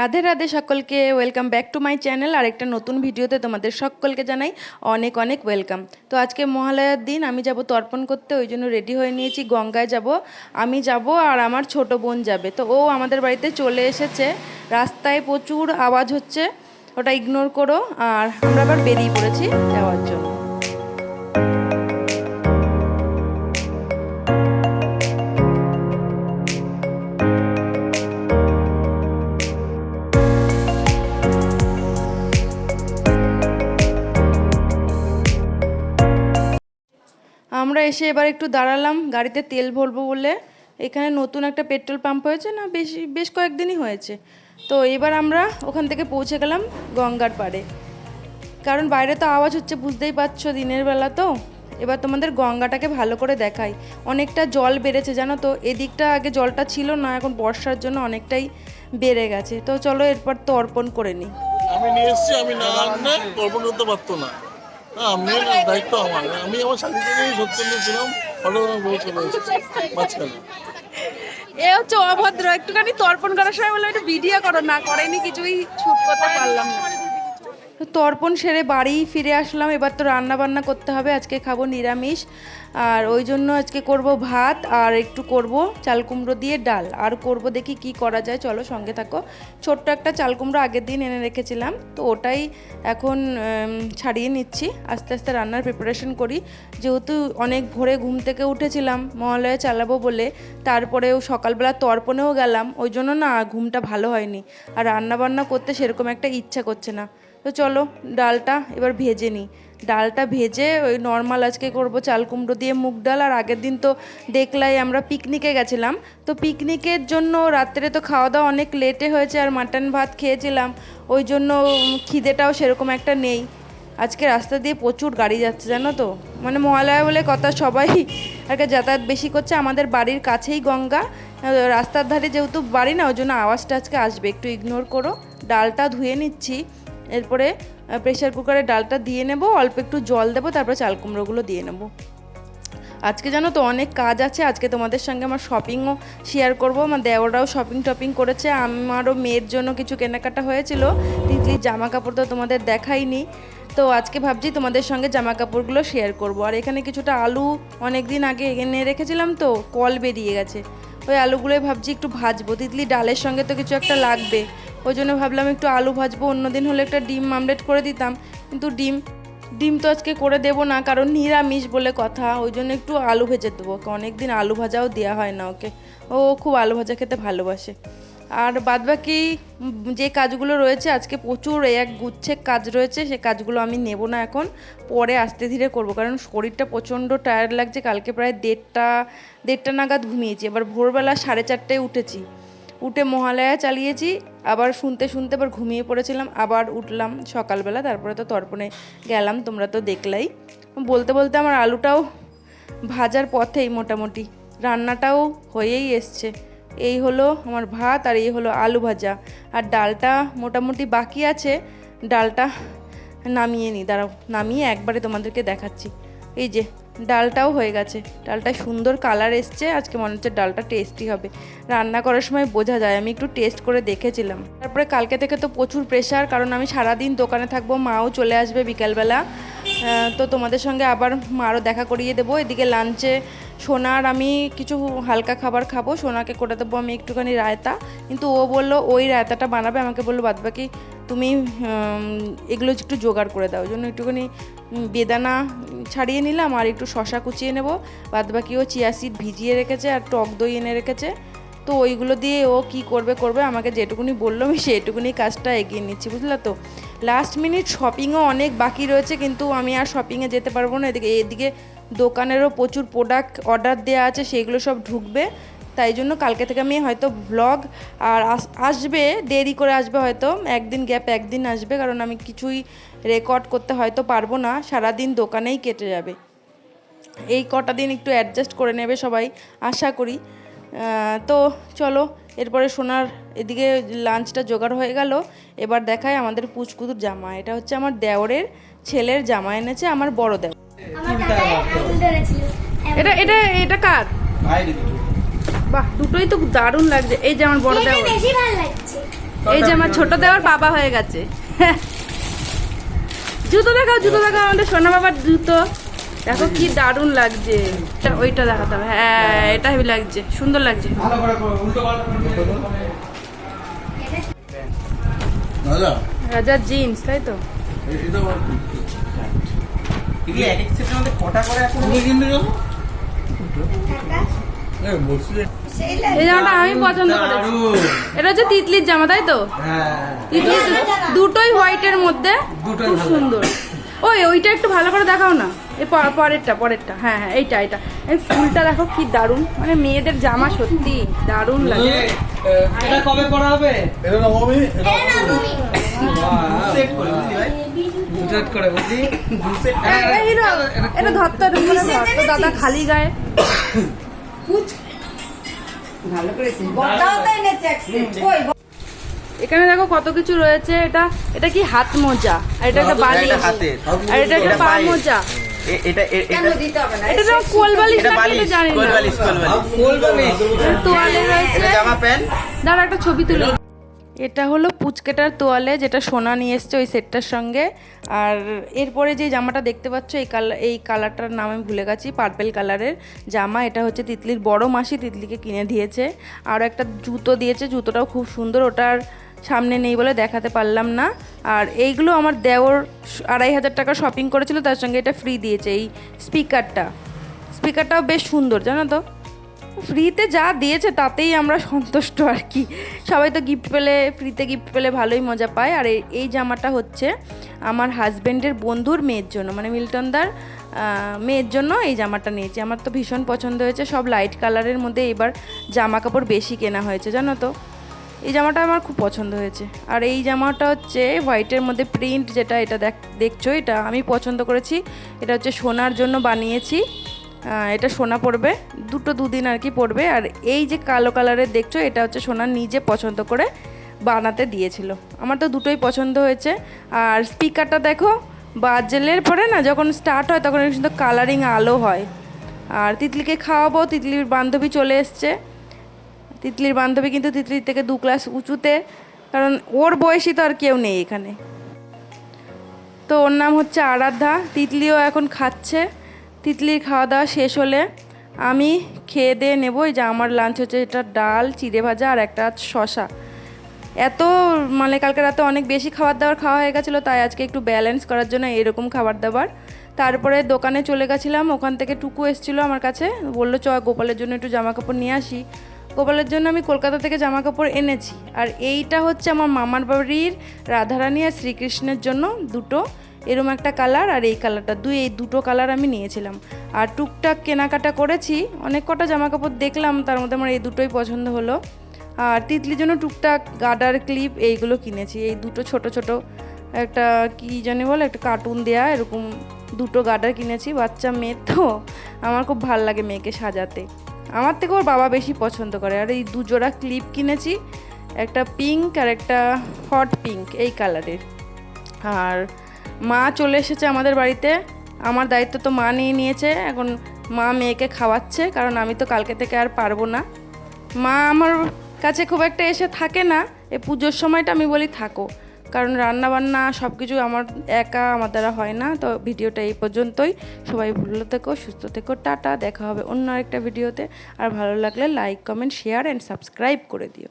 রাধে রাধে সকলকে welcome back to my channel আর একটা নতুন ভিডিওতে তোমাদের সকলকে জানাই অনেক অনেক ওয়েলকাম তো আজকে মহালয়ার দিন, আমি যাব তর্পণ করতে, ওই জন্য রেডি হয়ে নিয়েছি, গঙ্গায় যাব। আমি যাব আর আমার ছোট বোন যাবে। তো ও আমাদের বাড়িতে চলে এসেছে। রাস্তায় প্রচুর আওয়াজ হচ্ছে। ওটা ইগনোর করো। আর আমরা আবার বেরিয়ে পড়েছি যাওয়ার জন্য। আমরা এসে এবার একটু দাঁড়ালাম, গাড়িতে তেল ভরবো বলে। এখানে নতুন একটা পেট্রোল পাম্প হয়েছে না, বেশি, বেশ কয়েকদিনই হয়েছে। তো এবার আমরা ওখান থেকে পৌঁছে গেলাম গঙ্গার পাড়ে। কারণ বাইরে তো আওয়াজ হচ্ছে, বুঝতেই পারছ দিনের বেলা তো। এবার তোমাদের গঙ্গাটাকে ভালো করে দেখাই। অনেকটা জল বেড়েছে, জানো তো? এদিকটা আগে জলটা ছিল না, এখন বর্ষার জন্য অনেকটাই বেড়ে গেছে। তো চলো এরপর তো অর্পণ করে নিই। আমি নিয়ে এসেছি, আমি না অর্পণ করতে পারতো না। মেয়ের দায়িত্ব আমার। আমি আমার সাথে থেকেই সচ্ছন্দ ছিলাম ফটো বউ চলে মাঝখানে। এ হচ্ছে অভদ্র, একটুখানি তর্পণ করার সময় বললাম, একটু ভিডিও করো। না, করেনি কিছুই ছুট করতে পারলাম না। তর্পণ সেরে বাড়ি ফিরে আসলাম। এবার তো রান্না বান্না করতে হবে, আজকে খাব নিরামিষ। আর ওই জন্য আজকে করব ভাত, আর একটু করব চাল কুমড়ো দিয়ে ডাল। আর করব দেখি কি করা যায়, চলো সঙ্গে থাকো। ছোট্ট একটা চাল কুমড়ো আগের দিন এনে রেখেছিলাম, তো ওটাই এখন ছাড়িয়ে নিচ্ছি। আস্তে আস্তে রান্নার প্রিপারেশন করি। যেহেতু অনেক ভোরে ঘুম থেকে উঠেছিলাম, মহালয়া চালাবো বলে, তারপরেও সকালবেলা তর্পণেও গেলাম। ওই জন্য না, ঘুমটা ভালো হয়নি। আর রান্না বান্না করতে সেরকম একটা ইচ্ছা করছে না। তো চলো, ডালটা এবার ভেজে নিই। ডালটা ভেজে ওই নর্মাল আজকে করব চাল কুমড়ো দিয়ে মুগ ডাল, আর আগের দিন তো দেখলাই আমরা পিকনিকে গেছিলাম। তো পিকনিকের জন্য রাত্রে তো খাওয়া দাওয়া অনেক লেটে হয়েছে, আর মাটন ভাত খেয়েছিলাম। ওই জন্য খিদেটাও সেরকম একটা নেই। আজকে রাস্তা দিয়ে প্রচুর গাড়ি যাচ্ছে, জানো তো? মানে মহালয়া বলে কথা, সবাই আর যাতায়াত বেশি করছে। আমাদের বাড়ির কাছেই গঙ্গা। রাস্তার ধারে যেহেতু বাড়ি না, ওই জন্য আওয়াজটা আজকে আসবে। একটু ইগনোর করো। ডালটা ধুয়ে নিচ্ছি। এরপরে প্রেশার কুকারে ডালটা দিয়ে নেব, অল্প একটু জল দেবো, তারপরে চাল কুমড়োগুলো দিয়ে নেব। আজকে জানো তো অনেক কাজ আছে, আজকে তোমাদের সঙ্গে আমার শপিংও শেয়ার করব। আমার দেওরাও শপিং টপিং করেছে, আমারও মেয়ের জন্য কিছু কেনাকাটা হয়েছিল, তিতলির জামা কাপড় তো তোমাদের দেখাইনি। তো আজকে ভাবছি তোমাদের সঙ্গে জামা কাপড়গুলো শেয়ার করব। আর এখানে কিছুটা আলু অনেক দিন আগে এনে রেখেছিলাম তো, কল বেরিয়ে গেছে। ওই আলুগুলোই ভাবছি একটু ভাজবো। তিতলি ডালের সঙ্গে তো কিছু একটা লাগবে। ওই জন্য ভাবলাম একটু আলু ভাজবো অন্যদিন হলে একটা ডিম আমলেট করে দিতাম। কিন্তু ডিম ডিম তো আজকে করে দেবো না, কারণ নিরামিষ বলে কথা, ওই জন্য একটু আলু ভেজে দেবো ওকে। অনেক দিন আলু ভাজাও দেওয়া হয় না ওকে। ও খুব আলু ভাজা খেতে ভালোবাসে। আর বাদবাকি যে কাজগুলো রয়েছে, আজকে প্রচুর এক গুচ্ছে কাজ রয়েছে, সে কাজগুলো আমি নেব না এখন। পরে আস্তে ধীরে করব, কারণ শরীরটা প্রচণ্ড টায়ার্ড লাগছে। কালকে প্রায় দেড়টা দেড়টা নাগাদ ঘুমিয়েছি। এবার ভোরবেলা সাড়ে চারটায় উঠেছি। উঠে মহালয়া চালিয়েছি, আবার শুনতে শুনতে আবার ঘুমিয়ে পড়েছিলাম, আবার উঠলাম সকালবেলা, তারপরে তো তর্পণে গেলাম, তোমরা তো দেখলাই। বলতে বলতে আমার আলুটাও ভাজার পথেই মোটামুটি, রান্নাটাও হয়েই এসছে। এই হলো আমার ভাত আর এই হলো আলু ভাজা। আর ডালটা মোটামুটি বাকি আছে, ডালটা নামিয়ে নিই দাঁড়াও, নামিয়ে একবারে তোমাদেরকে দেখাচ্ছি। এই যে ডালটাও হয়ে গেছে। ডালটা সুন্দর কালার এসছে। আজকে মনে হচ্ছে ডালটা টেস্টি হবে। রান্না করার সময় বোঝা যায়। আমি একটু টেস্ট করে দেখেছিলাম। তারপরে কালকে থেকে তো প্রচুর প্রেশার কারণ আমি সারাদিন দোকানে থাকব, মাও চলে আসবে বিকালবেলা। তো তোমাদের সঙ্গে আবার মারও দেখা করিয়ে দেবো। এদিকে লাঞ্চে সোনার আমি কিছু হালকা খাবার খাব। সোনাকে করে দেবো আমি একটুখানি রায়তা। কিন্তু ও বলল, ওই রায়তাটা বানাবে। আমাকে বলল, বাদবাকি তুমি এগুলো একটু জোগাড় করে দাও। জন্য একটুখানি বেদানা ছাড়িয়ে নিলাম আর একটু শশা কুচিয়ে নেব। বাদবাকি ও চিয়া সিড ভিজিয়ে রেখেছে আর টক দই এনে রেখেছে। তো ওইগুলো দিয়ে ও কি করবে করবে, আমাকে যেটুকুনি বলল, আমি সেটুকুনি কাজটা এগিয়ে নিচ্ছি, বুঝলে তো? লাস্ট মিনিট শপিংও অনেক বাকি রয়েছে, কিন্তু আমি আর শপিংয়ে যেতে পারব না। এদিকে এদিকে দোকানেরও প্রচুর প্রোডাক্ট অর্ডার দেওয়া আছে সেগুলো সব ঢুকবে। তাই জন্য কালকে থেকে আমি হয়তো ব্লগ আর আস- আসবে দেরি করে আসবে হয়তো একদিন গ্যাপ একদিন আসবে কারণ আমি কিছুই রেকর্ড করতে হয়তো পারব না সারাদিন দোকানেই কেটে যাবে। এই কটা দিন একটু অ্যাডজাস্ট করে নেবে সবাই আশা করি। তো চলো এরপরে সোনার এদিকে লাঞ্চটা জোগাড় হয়ে গেল। এবার দেখায় আমাদের পুচকুতুর জামা। এটা হচ্ছে আমার দেওরের ছেলের জামা এনেছে আমার বড় দেওর। এটা এটা এটা কার? বাহ দুটোই তো দারুণ লাগছে। এই যে আমার বড় লাগছে। এই যে আমার ছোট দেওয়ার বাবা হয়ে গেছে। জুতো দেখাও জুতো দেখাও আমাদের সোনা বাবার জুতো। দেখো কি দারুণ লাগছে। এটা- ওইটা দেখাতে হবে। হ্যাঁ এটা হেবি লাগছে সুন্দর লাগছে। রাজার জিন্স তাই তো? কটা করে আছে এ এই জামাটা আমি পছন্দ করেছি এটা হচ্ছে তিতলির জামা তাই তো হ্যাঁ তিতলি দুটোই হোয়াইটের মধ্যে খুব সুন্দর ওই ওইটা একটু ভালো করে দেখাও না এই প- পরেরটা পরেরটা হ্যাঁ হ্যাঁ এইটা এইটা এই ফুলটা দেখো কি দারুণ মানে মেয়েদের জামা সত্যি দারুণ লাগে এটা কবে করা হবে এটা নবমী এটা সেট করে বুঝলি ভাই সেট করে বুঝলি দু সেট এই, এই হিরো, এখানে দেখো কত কিছু রয়েছে। এটা এটা কি হাত মোজা? আর এটা একটা বালি। আর এটা একটা পা মোজা। এটা এ- এটা এটা তো কোল বালিশ এটা এটা জানি না। কোল বালিশ কোল বালিশ। তোয়ালে রয়েছে। জামা প্যান্ট? দাঁড়া একটা ছবি তুলে। এটা হলো পুচকেটার তোয়ালে যেটা সোনা নিয়ে এসছে ওই সেটটার সঙ্গে। আর এরপরে যে জামাটা দেখতে পাচ্ছ, এই কালার এই কালারটার নাম আমি ভুলে গেছি পার্পেল কালারের জামা। এটা হচ্ছে তিতলির, বড় মাসি তিতলিকে কিনে দিয়েছে। আর একটা জুতো দিয়েছে, জুতোটাও খুব সুন্দর ওটার সামনে নেই বলে দেখাতে পারলাম না। আর এইগুলো আমার দেওর আড়াই হাজার টাকা শপিং করেছিল, তার সঙ্গে এটা ফ্রি দিয়েছে, এই স্পিকারটা স্পিকারটাও বেশ সুন্দর, জানো তো? ফ্রিতে যা দিয়েছে, তাতেই আমরা সন্তুষ্ট আর কি। সবাই তো গিফট পেলে ফ্রিতে গিফট পেলে ভালোই মজা পায়। আর এই- জামাটা হচ্ছে আমার হাজব্যান্ডের বন্ধুর মেয়ের জন্য মানে মিল্টনদার মেয়ের জন্য এই জামাটা নিয়েছি। আমার তো ভীষণ পছন্দ হয়েছে, সব লাইট কালারের মধ্যে এবার জামা কাপড় বেশি কেনা হয়েছে, জানো তো? এই জামাটা আমার খুব পছন্দ হয়েছে। আর এই জামাটা হচ্ছে হোয়াইটের মধ্যে প্রিন্ট যেটা, এটা দেখ দেখছ? এটা আমি পছন্দ করেছি। এটা হচ্ছে সোনার জন্য বানিয়েছি। এটা সোনা পড়বে। দুটো দুদিন আর কি পড়বে। আর এই যে কালো কালারের দেখছ, এটা হচ্ছে সোনা নিজে পছন্দ করে বানাতে দিয়েছিল। আমার তো দুটোই পছন্দ হয়েছে। আর স্পিকারটা দেখো, বাজেলের পরে না, যখন স্টার্ট হয়, তখন কিন্তু কালারিং আলো হয়। আর তিতলিকে খাওয়াবো, তিতলির বান্ধবী চলে এসছে। তিতলির বান্ধবী কিন্তু তিতলির থেকে দু ক্লাস উঁচুতে, কারণ ওর বয়সী তো আর কেউ নেই এখানে। তো ওর নাম হচ্ছে আরাধ্যা। তিতলিও এখন খাচ্ছে। তিতলির খাওয়া দাওয়া শেষ হলে আমি খেয়ে দিয়ে নেব। যে আমার লাঞ্চ হচ্ছে এটা ডাল, চিড়ে ভাজা আর একটা শশা এত মানে কালকে রাতে অনেক বেশি খাবার দাবার খাওয়া হয়ে গেছিল, তাই আজকে একটু ব্যালেন্স করার জন্য এরকম খাবার দাবার তারপরে দোকানে চলে গেছিলাম, ওখান থেকে টুকু এসেছিল আমার কাছে, বলল, চ, গোপালের জন্য একটু জামা কাপড় নিয়ে আসি। গোপালের জন্য আমি কলকাতা থেকে জামা কাপড় এনেছি। আর এইটা হচ্ছে আমার মামার বাড়ির রাধারানী আর শ্রীকৃষ্ণের জন্য দুটো এরম একটা কালার আর এই কালারটা দুই এই দুটো কালার আমি নিয়েছিলাম। আর টুকটাক কেনাকাটা করেছি। অনেক কটা জামা কাপড় দেখলাম, তার মধ্যে আমার এই দুটোই পছন্দ হলো। আর তিতলির জন্য টুকটাক গার্ডার ক্লিপ এইগুলো কিনেছি। এই দুটো ছোট ছোট একটা, কি জানি বলে, একটা কার্টুন দেয়া, এরকম দুটো গার্ডার কিনেছি। বাচ্চা মেয়ে তো, আমার খুব ভালো লাগে মেয়েকে সাজাতে। আমার থেকে ওর বাবা বেশি পছন্দ করে। আর এই দুজোড়া ক্লিপ কিনেছি, একটা পিঙ্ক আর একটা হট পিঙ্ক এই কালারের আর মা চলে এসেছে আমাদের বাড়িতে। আমার দায়িত্ব তো মা নিয়ে নিয়েছে, এখন মা মেয়েকে খাওয়াচ্ছে, কারণ আমি তো কালকে থেকে আর পারব না। মা আমার কাছে খুব একটা এসে থাকে না, এ পুজোর সময়টা আমি বলি থাকো। কারণ রান্না বান্না সব কিছু আমার একা, আমার দ্বারা হয় না, তো ভিডিওটা এই পর্যন্তই। সবাই ভালো থেকো, সুস্থ থেকো, টাটা, দেখা হবে অন্য আরেকটা ভিডিওতে। আর ভালো লাগলে like comment share and subscribe করে দিও।